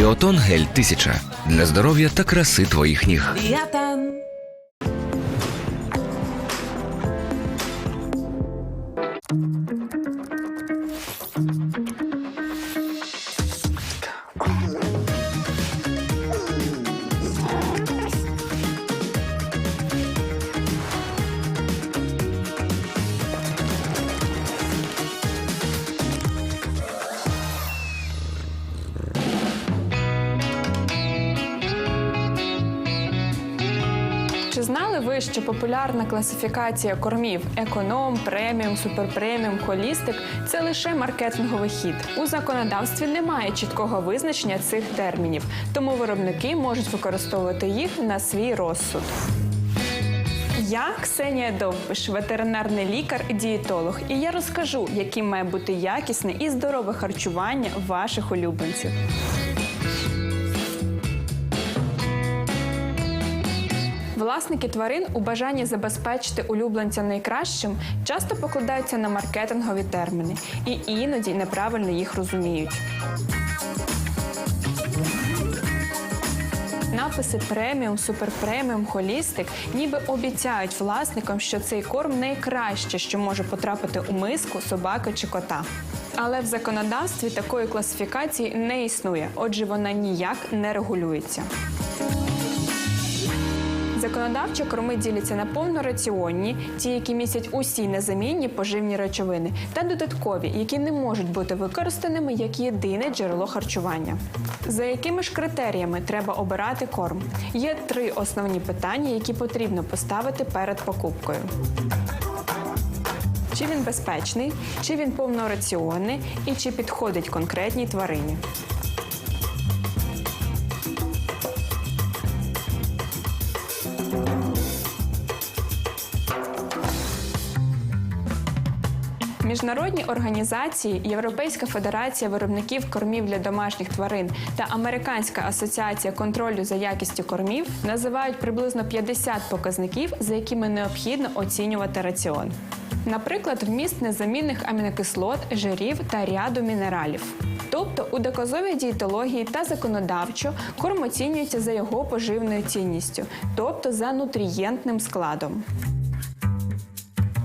Ліотон гель 1000 для здоров'я та краси твоїх ніг. Ліатан. Чи знали ви, що популярна класифікація кормів економ, преміум, суперпреміум, холістик це лише маркетинговий хід. У законодавстві немає чіткого визначення цих термінів, тому виробники можуть використовувати їх на свій розсуд. Я Ксенія Довбиш, ветеринарний лікар, дієтолог, і я розкажу, яким має бути якісне і здорове харчування ваших улюбленців. Власники тварин у бажанні забезпечити улюбленця найкращим часто покладаються на маркетингові терміни і іноді неправильно їх розуміють. Написи преміум, суперпреміум, холістик ніби обіцяють власникам, що цей корм найкраще, що може потрапити у миску собаки чи кота. Але в законодавстві такої класифікації не існує, отже, вона ніяк не регулюється. Законодавчо корми діляться на повнораціонні, ті, які містять усі незамінні поживні речовини, та додаткові, які не можуть бути використаними як єдине джерело харчування. За якими ж критеріями треба обирати корм? Є три основні питання, які потрібно поставити перед покупкою. Чи він безпечний, чи він повнораціонний і чи підходить конкретній тварині. Міжнародні організації, Європейська федерація виробників кормів для домашніх тварин та Американська асоціація контролю за якістю кормів називають приблизно 50 показників, за якими необхідно оцінювати раціон. Наприклад, вміст незамінних амінокислот, жирів та ряду мінералів. Тобто у доказовій дієтології та законодавчо корм оцінюється за його поживною цінністю, тобто за нутрієнтним складом.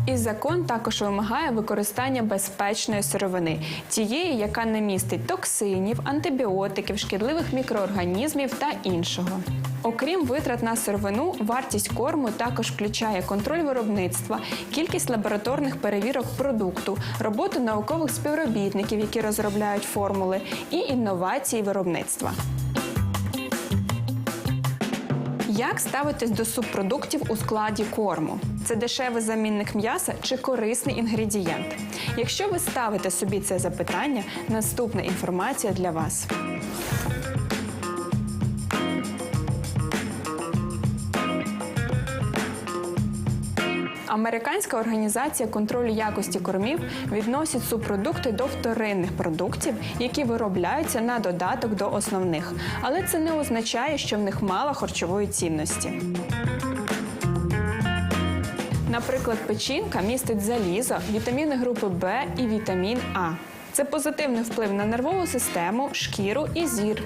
І закон також вимагає використання безпечної сировини, тієї, яка не містить токсинів, антибіотиків, шкідливих мікроорганізмів та іншого. Окрім витрат на сировину, вартість корму також включає контроль виробництва, кількість лабораторних перевірок продукту, роботу наукових співробітників, які розробляють формули, і інновації виробництва. Як ставитись до субпродуктів у складі корму? Це дешевий замінник м'яса чи корисний інгредієнт? Якщо ви ставите собі це запитання, наступна інформація для вас. Американська організація контролю якості кормів відносить субпродукти до вторинних продуктів, які виробляються на додаток до основних. Але це не означає, що в них мало харчової цінності. Наприклад, печінка містить залізо, вітаміни групи В і вітамін А. Це позитивний вплив на нервову систему, шкіру і зір.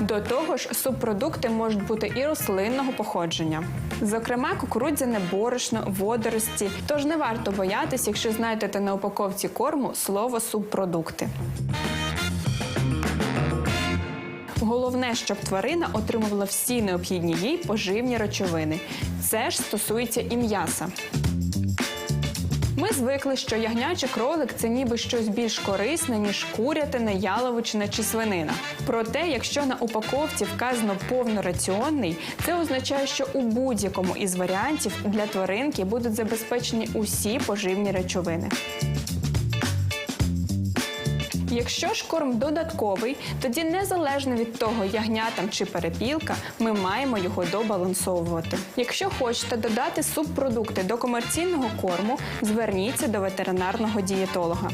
До того ж, субпродукти можуть бути і рослинного походження. Зокрема, кукурудзяне борошно, водорості. Тож не варто боятись, якщо знайдете на упаковці корму слово субпродукти. Головне, щоб тварина отримувала всі необхідні їй поживні речовини. Це ж стосується і м'яса. Звикли, що ягнячий кролик це ніби щось більш корисне, ніж курятина, яловичина чи свинина. Проте, якщо на упаковці вказано повнораціонний, це означає, що у будь-якому із варіантів для тваринки будуть забезпечені усі поживні речовини. Якщо ж корм додатковий, тоді незалежно від того, ягнятам чи перепілка, ми маємо його добалансовувати. Якщо хочете додати субпродукти до комерційного корму, зверніться до ветеринарного дієтолога.